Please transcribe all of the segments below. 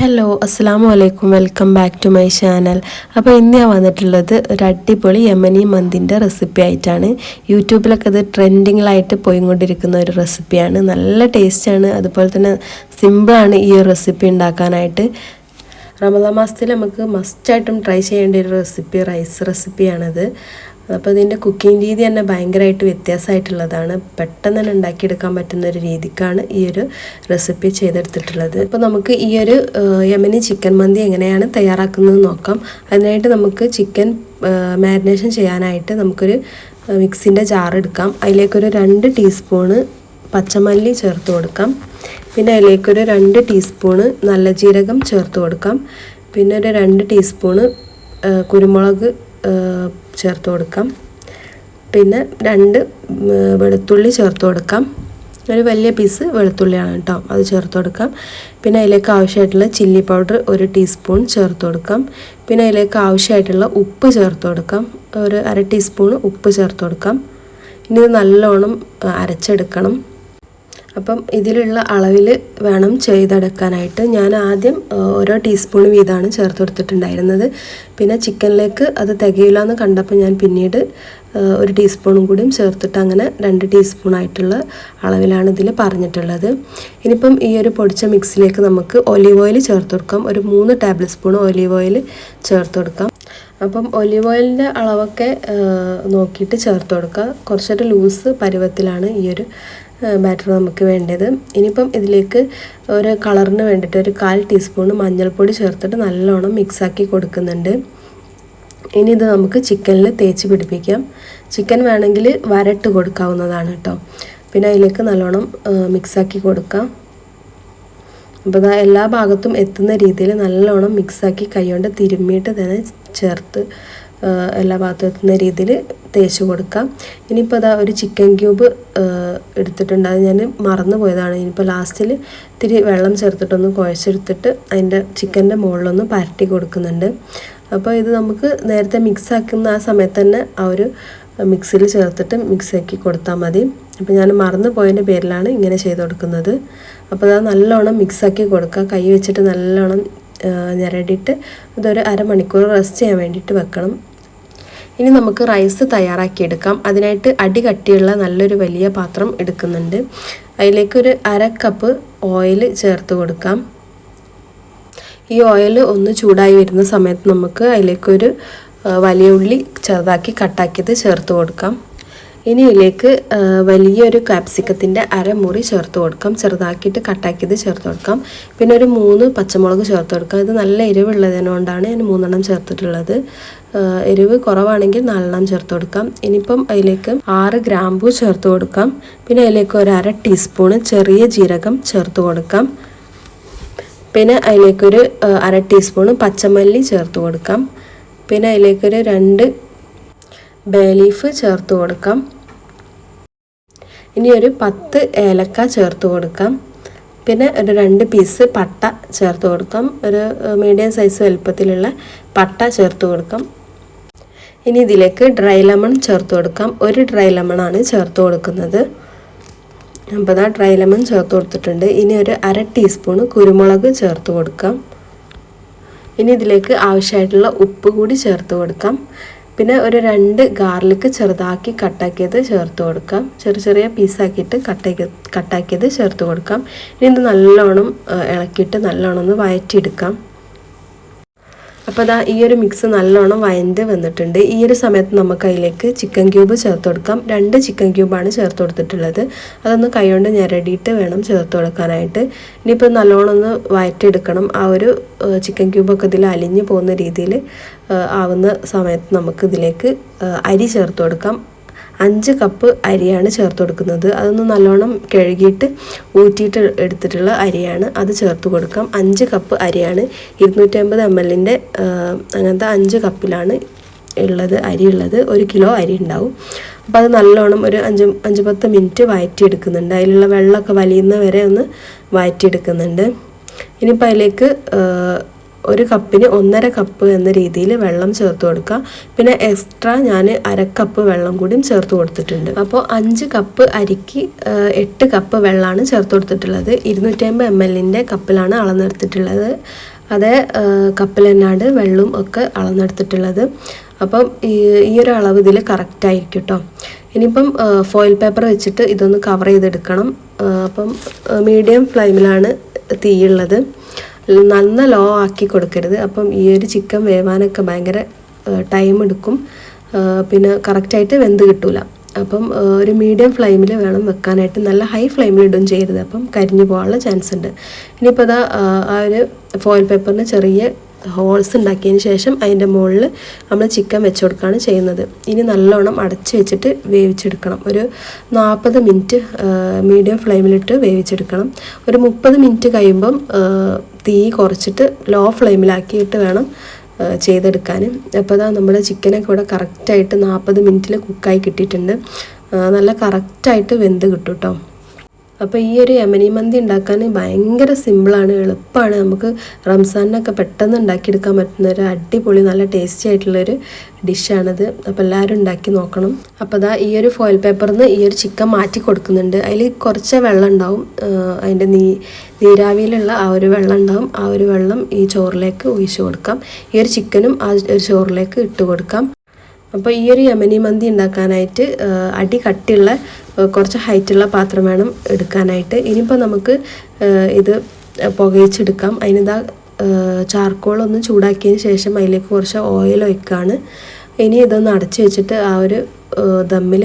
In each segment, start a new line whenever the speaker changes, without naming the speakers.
Hello അസ്സാം വലൈക്കും welcome back to my channel അപ്പോൾ ഇന്ന് ഞാൻ വന്നിട്ടുള്ളത് ഒരു അടിപൊളി യമനി മന്തിന്റെ റെസിപ്പി ആയിട്ടാണ്. യൂട്യൂബിലൊക്കെ അത് ട്രെൻഡിങ്ങിലായിട്ട് പോയിക്കൊണ്ടിരിക്കുന്ന ഒരു റെസിപ്പിയാണ് നല്ല ടേസ്റ്റാണ് അതുപോലെ തന്നെ സിമ്പിളാണ് ഈ ഒരു റെസിപ്പി ഉണ്ടാക്കാനായിട്ട്. റമദാൻ മാസത്തിൽ നമുക്ക് മസ്റ്റായിട്ടും ട്രൈ ചെയ്യേണ്ട ഒരു റെസിപ്പി റൈസ് റെസിപ്പിയാണത് അപ്പോൾ ഇതിന്റെ കുക്കിംഗ് രീതി തന്നെ ഭയങ്കരമായിട്ട് വ്യത്യാസമായിട്ടുള്ളതാണ് പെട്ടെന്ന് തന്നെ ഉണ്ടാക്കിയെടുക്കാൻ പറ്റുന്ന ഒരു രീതിക്കാണ് ഈ ഒരു റെസിപ്പി ചെയ്തെടുത്തിട്ടുള്ളത്. അപ്പോൾ നമുക്ക് ഈ ഒരു യമനി ചിക്കൻ മന്തി എങ്ങനെയാണ് തയ്യാറാക്കുന്നത് നോക്കാം. അതിനായിട്ട് നമുക്ക് ചിക്കൻ മാരിനേഷൻ ചെയ്യാനായിട്ട് നമുക്കൊരു മിക്സിന്റെ ജാർ എടുക്കാം. അതിലേക്കൊരു രണ്ട് ടീസ്പൂണ് പച്ചമല്ലി ചേർത്ത് കൊടുക്കാം. പിന്നെ അതിലേക്കൊരു രണ്ട് ടീസ്പൂണ് നല്ല ജീരകം ചേർത്ത് കൊടുക്കാം. പിന്നെ ഒരു രണ്ട് ടീസ്പൂണ് കുരുമുളക് ചേർത്ത് കൊടുക്കാം. പിന്നെ രണ്ട് വെളുത്തുള്ളി ചേർത്ത് കൊടുക്കാം. ഒരു വലിയ പീസ് വെളുത്തുള്ളിയാണ് കേട്ടോ അത് ചേർത്ത് കൊടുക്കാം. പിന്നെ അതിലേക്ക് ആവശ്യമായിട്ടുള്ള ചില്ലി പൗഡർ ഒരു ടീസ്പൂൺ ചേർത്ത് കൊടുക്കാം. പിന്നെ അതിലേക്ക് ആവശ്യമായിട്ടുള്ള ഉപ്പ് ചേർത്ത് കൊടുക്കാം. ഒരു അര ടീസ്പൂൺ ഉപ്പ് ചേർത്ത് കൊടുക്കാം. ഇനി ഇത് നല്ലോണം അരച്ചെടുക്കണം. അപ്പം ഇതിലുള്ള അളവിൽ വേണം ചെയ്തെടുക്കാനായിട്ട്. ഞാൻ ആദ്യം ഓരോ ടീസ്പൂൺ വീതമാണ് ചേർത്ത് കൊടുത്തിട്ടുണ്ടായിരുന്നത്. പിന്നെ ചിക്കനിലേക്ക് അത് തികയില്ല എന്ന് കണ്ടപ്പോൾ ഞാൻ പിന്നീട് ഒരു ടീസ്പൂണും കൂടിയും ചേർത്തിട്ട് അങ്ങനെ രണ്ട് ടീസ്പൂണായിട്ടുള്ള അളവിലാണ് ഇതിൽ പറഞ്ഞിട്ടുള്ളത്. ഇനിയിപ്പം ഈ ഒരു പൊടിച്ച മിക്സിലേക്ക് നമുക്ക് ഒലീവ് ഓയിൽ ചേർത്ത് കൊടുക്കാം. ഒരു മൂന്ന് ടേബിൾ സ്പൂൺ ഒലീവ് ഓയിൽ ചേർത്ത് കൊടുക്കാം. അപ്പം ഒലിവ് ഓയിലിന്റെ അളവൊക്കെ നോക്കിയിട്ട് ചേർത്ത് കൊടുക്കുക കുറച്ചൊരു ലൂസ് പരുവത്തിലാണ് ഈ ഒരു ബാറ്റർ നമുക്ക് വേണ്ടത്. ഇനിയിപ്പം ഇതിലേക്ക് ഒരു കളറിന് വേണ്ടിയിട്ട് ഒരു കാൽ ടീസ്പൂൺ മഞ്ഞൾപ്പൊടി ചേർത്തിട്ട് നല്ലോണം മിക്സാക്കി കൊടുക്കുന്നുണ്ട്. ഇനി ഇത് നമുക്ക് ചിക്കനിൽ തേച്ച് പിടിപ്പിക്കാം. ചിക്കൻ വേണമെങ്കിൽ വരട്ട് കൊടുക്കാവുന്നതാണ് കേട്ടോ പിന്നെ അതിലേക്ക് നല്ലോണം മിക്സാക്കി കൊടുക്കാം. അപ്പോൾ ഇതാ എല്ലാ ഭാഗത്തും എത്തുന്ന രീതിയിൽ നല്ലോണം മിക്സാക്കി കൈകൊണ്ട് തിരുമ്മിയിട്ട് തന്നെ ചേർത്ത് എല്ലാ ഭാഗത്തും രീതിയിൽ തേച്ച് കൊടുക്കാം. ഇനിയിപ്പോൾ അതാ ഒരു ചിക്കൻ ക്യൂബ് എടുത്തിട്ടുണ്ട്. അത് ഞാൻ മറന്നു പോയതാണ്. ഇനിയിപ്പോൾ ലാസ്റ്റിൽ ഇത്തിരി വെള്ളം ചേർത്തിട്ടൊന്ന് കുഴച്ചെടുത്തിട്ട് അതിന്റെ ചിക്കന്റെ മുകളിലൊന്ന് പരട്ടി കൊടുക്കുന്നുണ്ട്. അപ്പോൾ ഇത് നമുക്ക് നേരത്തെ മിക്സ് ആക്കുന്ന ആ സമയത്ത് തന്നെ ആ ഒരു മിക്സിയിൽ ചേർത്തിട്ട് മിക്സ് ആക്കി കൊടുത്താൽ മതി. അപ്പോൾ ഞാൻ മറന്നു പോയതിന്റെ പേരിലാണ് ഇങ്ങനെ ചെയ്ത് കൊടുക്കുന്നത്. അപ്പോൾ അത് നല്ലോണം മിക്സാക്കി കൊടുക്കുക. കൈ വെച്ചിട്ട് നല്ലോണം ഞരടിയിട്ട് ഇതൊരു അരമണിക്കൂർ റെസ്റ്റ് ചെയ്യാൻ വേണ്ടിയിട്ട് വെക്കണം. ഇനി നമുക്ക് റൈസ് തയ്യാറാക്കിയെടുക്കാം. അതിനായിട്ട് അടി കട്ടിയുള്ള നല്ലൊരു വലിയ പാത്രം എടുക്കുന്നുണ്ട്. അതിലേക്കൊരു അര കപ്പ് ഓയിൽ ചേർത്ത് കൊടുക്കാം. ഈ ഓയിൽ ഒന്ന് ചൂടായി വരുന്ന സമയത്ത് നമുക്ക് അതിലേക്കൊരു വലിയ ഉള്ളി ചെറുതാക്കി കട്ടാക്കിയത് ചേർത്ത് കൊടുക്കാം. ഇനി ഇതിലേക്ക് വലിയൊരു കാപ്സിക്കത്തിന്റെ അരമുറി ചേർത്ത് കൊടുക്കാം. ചെറുതാക്കിയിട്ട് കട്ടാക്കിയത് ചേർത്ത് കൊടുക്കാം. പിന്നെ ഒരു മൂന്ന് പച്ചമുളക് ചേർത്ത് കൊടുക്കാം. ഇത് നല്ല എരിവുള്ളതിനോണ്ടാണ് ഞാൻ മൂന്നെണ്ണം ചേർത്തിട്ടുള്ളത്. എരിവ് കുറവാണെങ്കിൽ നാലെണ്ണം ചേർത്ത് കൊടുക്കാം. ഇനിയിപ്പം അതിലേക്ക് ആറ് ഗ്രാമ്പു ചേർത്ത് കൊടുക്കാം. പിന്നെ അതിലേക്ക് ഒരു അര ടീസ്പൂണ് ചെറിയ ജീരകം ചേർത്ത് കൊടുക്കാം. പിന്നെ അതിലേക്കൊരു അര ടീസ്പൂണ് പച്ചമല്ലി ചേർത്ത് കൊടുക്കാം. പിന്നെ അതിലേക്കൊരു രണ്ട് ബേ ലീഫ് ചേർത്ത് കൊടുക്കാം. ഇനി ഒരു പത്ത് ഏലക്ക ചേർത്ത് കൊടുക്കാം. പിന്നെ ഒരു രണ്ട് പീസ് പട്ട ചേർത്ത് കൊടുക്കാം. ഒരു മീഡിയം സൈസ് വലുപ്പത്തിലുള്ള പട്ട ചേർത്ത് കൊടുക്കാം. ഇനി ഇതിലേക്ക് ഡ്രൈ ലെമൺ ചേർത്ത് കൊടുക്കാം. ഒരു ഡ്രൈ ലെമൺ ആണ് ചേർത്ത് കൊടുക്കുന്നത്. അപ്പോൾ ഇതാ ഡ്രൈ ലെമൺ ചേർത്ത് കൊടുത്തിട്ടുണ്ട്. ഇനി ഒരു അര ടീസ്പൂൺ കുരുമുളക് ചേർത്ത് കൊടുക്കാം. ഇനി ഇതിലേക്ക് ആവശ്യമായിട്ടുള്ള ഉപ്പ് കൂടി ചേർത്ത് കൊടുക്കാം. പിന്നെ ഒരു രണ്ട് ഗാർലിക് ചെറുതാക്കി കട്ടാക്കിയത് ചേർത്ത് കൊടുക്കാം. ചെറിയ ചെറിയ പീസാക്കിയിട്ട് കട്ടാക്കി കട്ടാക്കിയത് ചേർത്ത് കൊടുക്കാം. ഇനി ഇത് നല്ലോണം ഇളക്കിയിട്ട് നല്ലോണം ഒന്ന് വയറ്റിയെടുക്കാം. അപ്പോൾ അതാ ഈ ഒരു മിക്സ് നല്ലോണം വയന്റ് വന്നിട്ടുണ്ട്. ഈ ഒരു സമയത്ത് നമുക്ക് അതിലേക്ക് ചിക്കൻ ക്യൂബ് ചേർത്ത് കൊടുക്കാം. രണ്ട് ചിക്കൻ ക്യൂബാണ് ചേർത്ത് കൊടുത്തിട്ടുള്ളത്. അതൊന്ന് കൈകൊണ്ട് ഞെരടിയിട്ട് വേണം ചേർത്ത് കൊടുക്കാനായിട്ട്. ഇനിയിപ്പോൾ നല്ലോണം ഒന്ന് വയറ്റെടുക്കണം ആ ഒരു ചിക്കൻ ക്യൂബൊക്കെ ഇതിൽ അലിഞ്ഞു പോകുന്ന രീതിയിൽ ആവുന്ന സമയത്ത് നമുക്ക് ഇതിലേക്ക് അരി ചേർത്ത് കൊടുക്കാം. അഞ്ച് കപ്പ് അരിയാണ് ചേർത്ത് കൊടുക്കുന്നത്. അതൊന്ന് നല്ലോണം കഴുകിയിട്ട് ഊറ്റിയിട്ട് എടുത്തിട്ടുള്ള അരിയാണ്. അത് ചേർത്ത് കൊടുക്കാം. അഞ്ച് കപ്പ് അരിയാണ്. ഇരുന്നൂറ്റമ്പത് എം എല്ലിന്റെ അങ്ങനത്തെ അഞ്ച് കപ്പിലാണ് ഉള്ളത് അരി ഉള്ളത്. ഒരു കിലോ അരി ഉണ്ടാവും. അപ്പോൾ അത് നല്ലോണം ഒരു അഞ്ച് അഞ്ച് പത്ത് മിനിറ്റ് വയറ്റിയെടുക്കുന്നുണ്ട്. അതിലുള്ള വെള്ളമൊക്കെ വലിയുന്ന വരെ ഒന്ന് വയറ്റിയെടുക്കുന്നുണ്ട്. ഇനിയിപ്പോൾ അതിലേക്ക് ഒരു കപ്പിന് ഒന്നര കപ്പ് എന്ന രീതിയിൽ വെള്ളം ചേർത്ത് കൊടുക്കുക. പിന്നെ എക്സ്ട്രാ ഞാൻ അരക്കപ്പ് വെള്ളം കൂടിയും ചേർത്ത് കൊടുത്തിട്ടുണ്ട്. അപ്പോൾ അഞ്ച് കപ്പ് അരിക്ക് എട്ട് കപ്പ് വെള്ളമാണ് ചേർത്ത് കൊടുത്തിട്ടുള്ളത്. ഇരുന്നൂറ്റമ്പത് എം എല്ലിന്റെ കപ്പിലാണ് അളന്നെടുത്തിട്ടുള്ളത്. അതേ കപ്പിൽ തന്നെയാണ് വെള്ളവും ഒക്കെ അളന്നെടുത്തിട്ടുള്ളത്. അപ്പം ഈ ഒരു അളവ് ഇതിൽ കറക്റ്റായിരിക്കും കേട്ടോ ഇനിയിപ്പം ഫോയിൽ പേപ്പർ വെച്ചിട്ട് ഇതൊന്ന് കവർ ചെയ്തെടുക്കണം. അപ്പം മീഡിയം ഫ്ലെയിമിലാണ് തീയുള്ളത്. നന്ന ലോ ആക്കി കൊടുക്കരുത്. അപ്പം ഈ ഒരു ചിക്കൻ വേവാനൊക്കെ ഭയങ്കര ടൈം എടുക്കും. പിന്നെ കറക്റ്റായിട്ട് വെന്ത് കിട്ടൂല. അപ്പം ഒരു മീഡിയം ഫ്ലെയിമിൽ വേണം വെക്കാനായിട്ട്. നല്ല ഹൈ ഫ്ലെയിമിൽ ഇടും ചെയ്യരുത്. അപ്പം കരിഞ്ഞു പോകാനുള്ള ചാൻസ് ഉണ്ട്. ഇനിയിപ്പോൾ അതാ ആ ഒരു ഫോയിൽ പേപ്പറിന് ചെറിയ ഹോൾസ് ഉണ്ടാക്കിയതിന് ശേഷം അതിന്റെ മുകളിൽ നമ്മൾ ചിക്കൻ വെച്ച് കൊടുക്കുകയാണ് ചെയ്യുന്നത്. ഇനി നല്ലോണം അടച്ച് വെച്ചിട്ട് വേവിച്ചെടുക്കണം. ഒരു നാൽപ്പത് മിനിറ്റ് മീഡിയം ഫ്ലെയിമിലിട്ട് വേവിച്ചെടുക്കണം. ഒരു മുപ്പത് മിനിറ്റ് കഴിയുമ്പം തീ കുറച്ചിട്ട് ലോ ഫ്ലെയിമിലാക്കിയിട്ട് വേണം ചെയ്തെടുക്കാൻ. അപ്പോൾ അതാ നമ്മുടെ ചിക്കനൊക്കെ ഇവിടെ കറക്റ്റായിട്ട് നാൽപ്പത് മിനിറ്റിൽ കുക്കായി കിട്ടിയിട്ടുണ്ട്. നല്ല കറക്റ്റായിട്ട് വെന്ത് കിട്ടും കേട്ടോ. അപ്പോൾ ഈ ഒരു യമനി മന്തി ഉണ്ടാക്കാൻ ഭയങ്കര സിമ്പിളാണ് എളുപ്പമാണ്. നമുക്ക് റംസാനൊക്കെ പെട്ടെന്ന് ഉണ്ടാക്കിയെടുക്കാൻ പറ്റുന്ന ഒരു അടിപൊളി നല്ല ടേസ്റ്റി ആയിട്ടുള്ളൊരു ഡിഷാണിത് അപ്പോൾ എല്ലാവരും ഉണ്ടാക്കി നോക്കണം. അപ്പോൾ അതാ ഈ ഒരു ഫോയിൽ പേപ്പറിൽ നിന്ന് ഈ ഒരു ചിക്കൻ മാറ്റി കൊടുക്കുന്നുണ്ട്. അതിൽ കുറച്ച് വെള്ളം ഉണ്ടാവും. അതിന്റെ നീ നീരാവിയിലുള്ള ആ ഒരു വെള്ളം ഉണ്ടാവും. ആ ഒരു വെള്ളം ഈ ചോറിലേക്ക് ഒഴിച്ചു കൊടുക്കാം. ഈ ഒരു ചിക്കനും ആ ഒരു ചോറിലേക്ക് ഇട്ട് കൊടുക്കാം. അപ്പോൾ ഈ ഒരു യമനി മന്തി ഉണ്ടാക്കാനായിട്ട് അടി കട്ടിയുള്ള കുറച്ച് ഹൈറ്റുള്ള പാത്രം വേണം എടുക്കാനായിട്ട്. ഇനിയിപ്പോൾ നമുക്ക് ഇത് പുകയിച്ചെടുക്കാം. അതിനിതാ ചാർക്കോൾ ഒന്ന് ചൂടാക്കിയതിന് ശേഷം അതിലേക്ക് കുറച്ച് ഓയിൽ ഒഴിക്കുകയാണ് ഇനി ഇതൊന്ന് അടച്ചു വെച്ചിട്ട് ആ ഒരു ദമ്മിൽ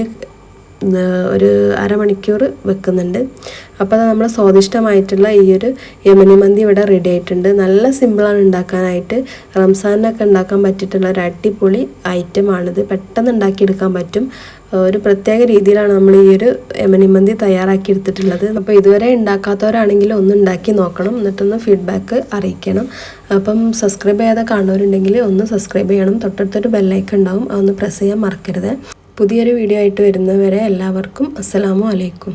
ഒരു അരമണിക്കൂർ വെക്കുന്നുണ്ട്. അപ്പോൾ അത് നമ്മൾ സ്വാദിഷ്ടമായിട്ടുള്ള ഈ ഒരു യമനി മന്തി ഇവിടെ റെഡി ആയിട്ടുണ്ട്. നല്ല സിമ്പിളാണ് ഉണ്ടാക്കാനായിട്ട്. റംസാനൊക്കെ ഉണ്ടാക്കാൻ പറ്റിയിട്ടുള്ള ഒരു അടിപൊളി ഐറ്റമാണിത് പെട്ടെന്ന് ഉണ്ടാക്കിയെടുക്കാൻ പറ്റും. ഒരു പ്രത്യേക രീതിയിലാണ് നമ്മൾ ഈ ഒരു യമനി മന്തി തയ്യാറാക്കി എടുത്തിട്ടുള്ളത്. അപ്പോൾ ഇതുവരെ ഉണ്ടാക്കാത്തവരാണെങ്കിൽ ഒന്ന് ഉണ്ടാക്കി നോക്കണം. എന്നിട്ടൊന്ന് ഫീഡ്ബാക്ക് അറിയിക്കണം. അപ്പം സബ്സ്ക്രൈബ് ചെയ്യാതെ കാണുന്നവരുണ്ടെങ്കിൽ ഒന്ന് സബ്സ്ക്രൈബ് ചെയ്യണം. തൊട്ടടുത്തൊരു ബെല്ലൈക്കൺ ഉണ്ടാവും. അതൊന്ന് പ്രസ് ചെയ്യാൻ മറക്കരുത്. പുതിയൊരു വീഡിയോ ആയിട്ട് വരുന്നവരെ എല്ലാവർക്കും അസ്സലാമു അലൈക്കും.